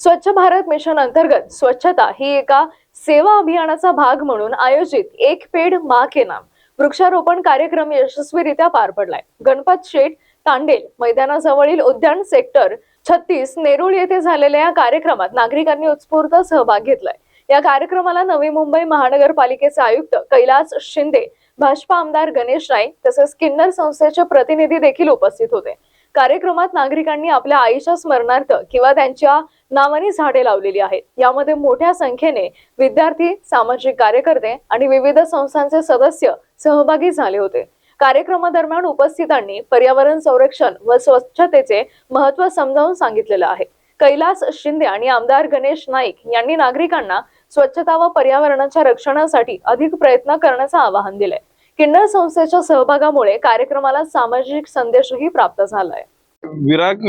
स्वच्छ भारत मिशन अंतर्गत स्वच्छता ही एका सेवा अभियानाचा भाग म्हणून आयोजित एक पेड मा के नाम. वृक्षारोपण कार्यक्रम यशस्वीरित्या पार पडलाय. गणपत शेठ तांडेल मैदानाजवळील उद्यान सेक्टर छत्तीस नेरुळ येथे झालेल्या या कार्यक्रमात नागरिकांनी उत्स्फूर्त सहभाग घेतलाय. या कार्यक्रमाला नवी मुंबई महानगरपालिकेचे आयुक्त कैलास शिंदे भाजपा आमदार गणेश नाईक तसेच किन्नर संस्थेचे प्रतिनिधी देखील उपस्थित होते. कार्यक्रमात नागरिकांनी आपल्या आईच्या स्मरणार्थ किंवा त्यांच्या नावाने झाडे लावलेली आहेत. यामध्ये मोठ्या संख्येने विद्यार्थी सामाजिक कार्यकर्ते आणि विविध संस्थांचे सदस्य सहभागी झाले होते. कार्यक्रमादरम्यान उपस्थितांनी पर्यावरण संरक्षण व स्वच्छतेचे महत्त्व समजावून सांगितलेलं आहे. कैलास शिंदे आणि आमदार गणेश नाईक यांनी नागरिकांना स्वच्छता व पर्यावरणाच्या रक्षणासाठी अधिक प्रयत्न करण्याचं आवाहन दिलंय. किन्नर संस्थेच्या सहभागामुळे कार्यक्रमाला सामाजिक संदेशही प्राप्त झालाय. विराग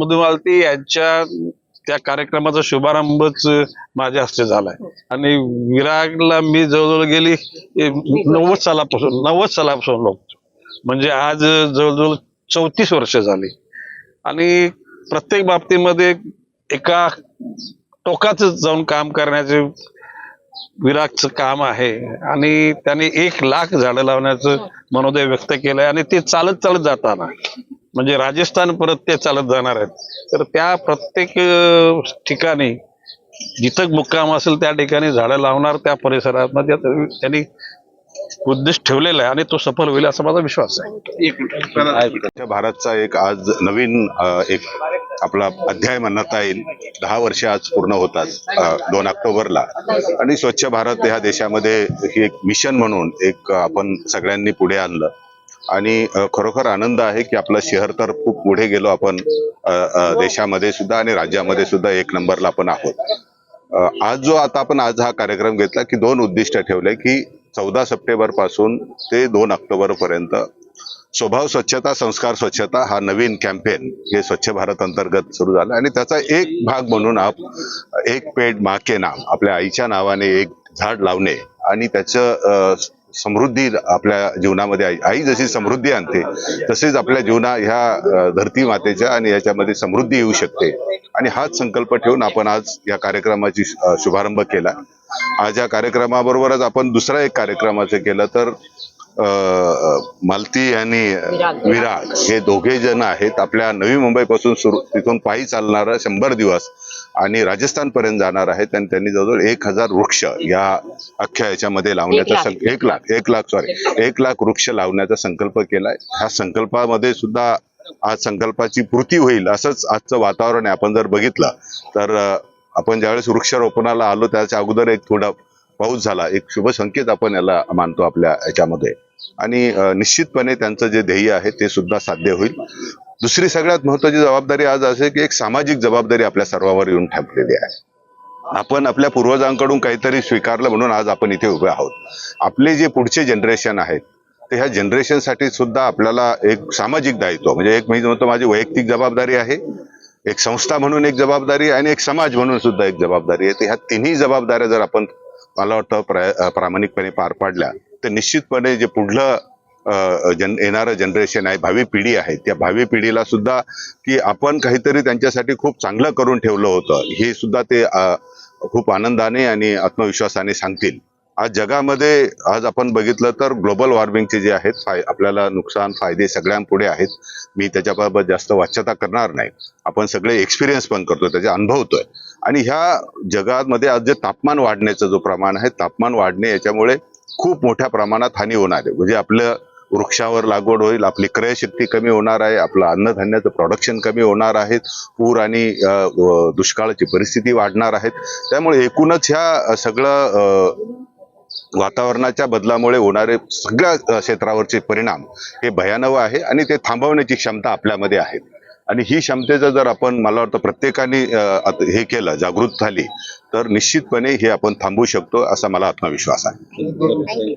मधुमालती यांच्या त्या कार्यक्रमाचा शुभारंभच माझ्या हस्ते झालाय. आणि विरागला मी जवळजवळ गेली नव्वद सालापासून नव्वद सालापासून लोक म्हणजे आज जवळजवळ चौतीस वर्ष झाली. आणि प्रत्येक बाबतीमध्ये एका टोकाच जाऊन काम करण्याचे विरागचं काम आहे. आणि त्याने एक लाख झाडं लावण्याचं मनोदय व्यक्त केलंय आणि ते चालत चालत जाताना. म्हणजे राजस्थान परत ते चालत जाणार आहेत. तर त्या प्रत्येक ठिकाणी जिथं मुक्काम असेल त्या ठिकाणी झाडं लावणार त्या परिसरामध्ये. त्यांनी उद्देश ठेवलेला आहे आणि तो सफल होईल असा माझा विश्वास आहे. स्वच्छ भारतचा एक आज नवीन एक आपला अध्याय म्हणता येईल. दहा वर्ष आज पूर्ण होतात दोन ऑक्टोबरला. आणि स्वच्छ भारत ह्या देशामध्ये ही एक मिशन म्हणून एक आपण सगळ्यांनी पुढे आणलं. आणि खरोखर आनंद आहे की आपलं शहर तर खूप पुढे गेलो आपण देशामध्ये सुद्धा आणि राज्यामध्ये सुद्धा एक नंबरला आपण आहोत. आज जो आता आपण आज हा कार्यक्रम घेतला की दोन उद्दिष्ट ठेवले की चौदा सप्टेंबरपासून ते दोन ऑक्टोबर पर्यंत स्वभाव स्वच्छता संस्कार स्वच्छता हा नवीन कॅम्पेन हे स्वच्छ भारत अंतर्गत सुरू झालं. आणि त्याचा एक भाग म्हणून आप एक पेड माके नाम आपल्या आईच्या नावाने एक झाड लावणे आणि त्याचं समृद्धी आपल्या जीवनामध्ये आई आई जशी समृद्धी आणते तसेच आपल्या जीवना ह्या धरती मातेच्या आणि याच्यामध्ये समृद्धी येऊ शकते. आणि हाच संकल्प ठेवून आपण आज या कार्यक्रमाची शुभारंभ केला. आज या कार्यक्रमाबरोबरच आपण दुसरा एक कार्यक्रमाचं केलं तर मालती आणि विराग हे दोघे जण आहेत. आपल्या नवी मुंबईपासून सुरू तिथून पायी चालणारा शंभर दिवस आणि राजस्थान पर्यंत जाणार आहेत आणि त्यांनी जवळजवळ एक हजार वृक्ष या अख्ख्या याच्यामध्ये लावण्याचा सं- एक लाख एक लाख सॉरी एक लाख वृक्ष लावण्याचा संकल्प केलाय. ह्या संकल्पामध्ये सुद्धा आज संकल्पाची पूर्ती होईल असंच आजचं वातावरण आहे. आपण जर बघितलं तर आपण ज्यावेळेस वृक्षारोपणाला आलो त्याच्या अगोदर एक थोडा पाऊस झाला. एक शुभ संकेत आपण याला मानतो आपल्या याच्यामध्ये. आणि निश्चितपणे त्यांचं जे ध्येय आहे ते सुद्धा साध्य होईल. दुसरी सगळ्यात महत्वाची जबाबदारी आज असे की एक सामाजिक जबाबदारी आपल्या सर्वांवर येऊन ठेपलेली आहे. आपण आपल्या पूर्वजांकडून काहीतरी स्वीकारलं म्हणून आज आपण इथे उभे आहोत. आपले जे पुढचे जनरेशन आहेत ते ह्या जनरेशनसाठी सुद्धा आपल्याला एक सामाजिक दायित्व म्हणजे एक मी म्हणतो माझी वैयक्तिक जबाबदारी आहे. एक संस्था म्हणून एक जबाबदारी आणि एक समाज म्हणून सुद्धा एक जबाबदारी आहे. तर ह्या तिन्ही जबाबदाऱ्या जर आपण मला वाटतं प्रा- प्रामाणिकपणे पार पाडल्या तर निश्चितपणे जे पुढलं जन येणारं जनरेशन आहे भावी पिढी आहे त्या भावी पिढीला सुद्धा की आपण काहीतरी त्यांच्यासाठी खूप चांगलं करून ठेवलं होतं हे सुद्धा ते खूप आनंदाने आणि आत्मविश्वासाने सांगतील. आज जगामध्ये आज आपण बघितलं तर ग्लोबल वॉर्मिंगचे जे आहेत फाय आपल्याला नुकसान फायदे सगळ्यांपुढे आहेत. मी त्याच्याबाबत जास्त वाच्यता करणार नाही. आपण सगळे एक्सपिरियन्स पण करतोय त्याचे अनुभवतोय आणि ह्या जगामध्ये आज जे तापमान वाढण्याचं जो प्रमाण आहे तापमान वाढणे याच्यामुळे खूप मोठ्या प्रमाणात हानी होणार आहे. म्हणजे आपलं वृक्षावर लागवड होईल आपली क्रयशक्ती कमी होणार आहे आपलं अन्नधान्याचं प्रोडक्शन कमी होणार आहे पूर आणि दुष्काळाची परिस्थिती वाढणार आहेत त्यामुळे एकूणच ह्या सगळं वातावरणाच्या बदलामुळे होणारे सगळ्या क्षेत्रावरचे परिणाम हे भयानक आहे आणि ते थांबवण्याची क्षमता आपल्यामध्ये आहे. आणि ही क्षमतेचं जर आपण मला वाटतं प्रत्येकाने हे केलं जागृत झाली तर निश्चितपणे हे आपण थांबवू शकतो असा मला आत्मविश्वास आहे.